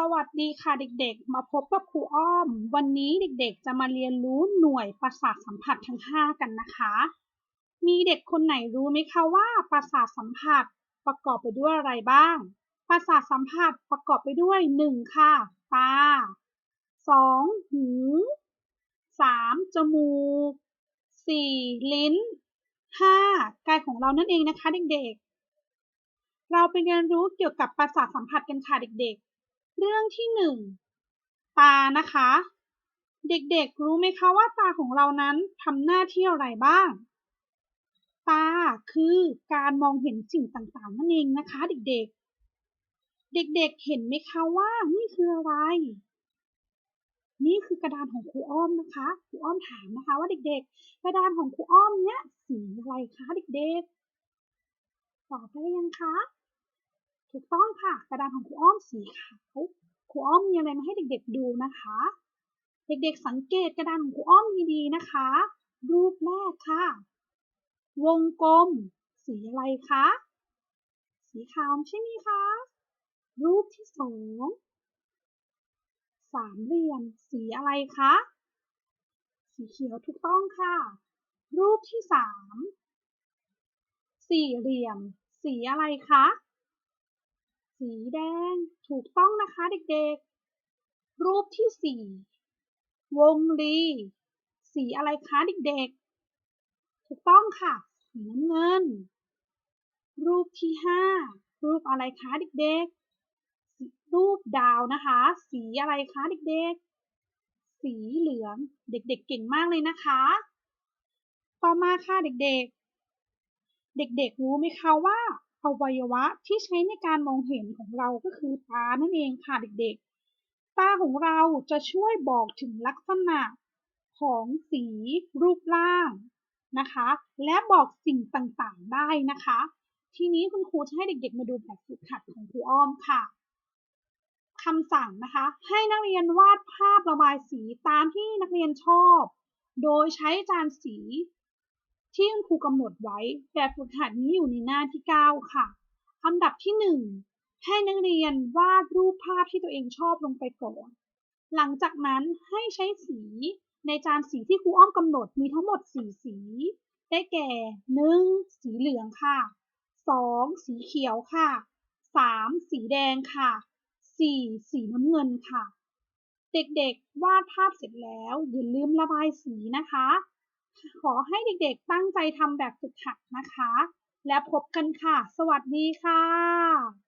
สวัสดีค่ะเด็กๆ มาพบกับครูอ้อม วันนี้เด็กๆ จะมาเรียนรู้หน่วยประสาทสัมผัสทั้ง 5 กันนะคะ มีเด็กคนไหนรู้ไหมคะว่าประสาทสัมผัสประกอบไปด้วยอะไรบ้าง ประสาทสัมผัสประกอบไปด้วย 1 ค่ะ ตา 2. หู 3. จมูก 4. ลิ้น 5. กายของเรานั่นเองนะคะเด็กๆ เราไปเรียนรู้เกี่ยวกับประสาทสัมผัสกันค่ะเด็กๆ เรื่องที่หนึ่งตานะคะ เด็กๆรู้ไหมคะว่าตาของเรานั้นทำหน้าที่อะไรบ้าง ตาคือการมองเห็นสิ่งต่างๆนั่นเองนะคะ เด็กๆ เด็กๆเห็นไหมคะว่านี่คืออะไร นี่คือกระดานของครูอ้อมนะคะครูอ้อมถามนะคะ ว่าเด็ก ๆ กระดานของครูอ้อมเนี้ยสีอะไรคะเด็กๆตอบได้ยังคะ ถูกต้องค่ะ กระดานของครูอ้อมสีขาวครูอ้อมมีอะไรมาให้เด็กๆดูนะคะ เด็กๆสังเกตกระดานของครูอ้อมดีๆนะคะ รูปแรกค่ะ วงกลม สีอะไรคะสีขาวใช่ไหมคะ รูปที่สองสามเหลี่ยม สีอะไรคะ สีเขียวถูกต้องค่ะ รูปที่สามสี่เหลี่ยม สีอะไรคะ สีแดง ถูกต้องนะคะเด็กๆ รูปที่สี่วงรี สีอะไรคะเด็กๆ ถูกต้องค่ะ สีน้ำเงิน รูปที่ห้ารูปอะไรคะเด็กๆ รูปดาวนะคะ สีอะไรคะเด็กๆ สีเหลือง เด็กๆเเก่งมากเลยนะคะ ต่อมาค่ะเด็กๆ เด็กๆ รู้ไหมคะว่า อวัยวะที่ใช้ในการมองเห็นของเราก็คือตานั่นเองค่ะเด็กๆ ตาของเราจะช่วยบอกถึงลักษณะของสีรูปร่างนะคะ และบอกสิ่งต่างๆได้นะคะ ทีนี้คุณครูจะให้เด็กๆ มาดูแบบฝึกหัดของครูอ้อมค่ะคำสั่งนะคะ ให้นักเรียนวาดภาพระบายสีตามที่นักเรียนชอบ โดยใช้จานสี ที่คุณครูกำหนดไว้ แบบฝึกหัดนี้อยู่ในหน้าที่ 9 ค่ะอันดับที่ 1 ให้นักเรียนวาดรูปภาพที่ตัวเองชอบลงไปก่อน หลังจากนั้นให้ใช้สีในจานสีที่ครูอ้อมกำหนดมีทั้งหมด 4 สี ได้แก่ 1. สีเหลืองค่ะ 2. สีเขียวค่ะ 3. สีแดงค่ะ 4. สีน้ำเงินค่ะ เด็กๆ วาดภาพเสร็จแล้วอย่าลืมระบายสีนะคะ ขอให้เด็กๆตั้งใจทำแบบฝึกหัดนะคะ และพบกันค่ะ สวัสดีค่ะ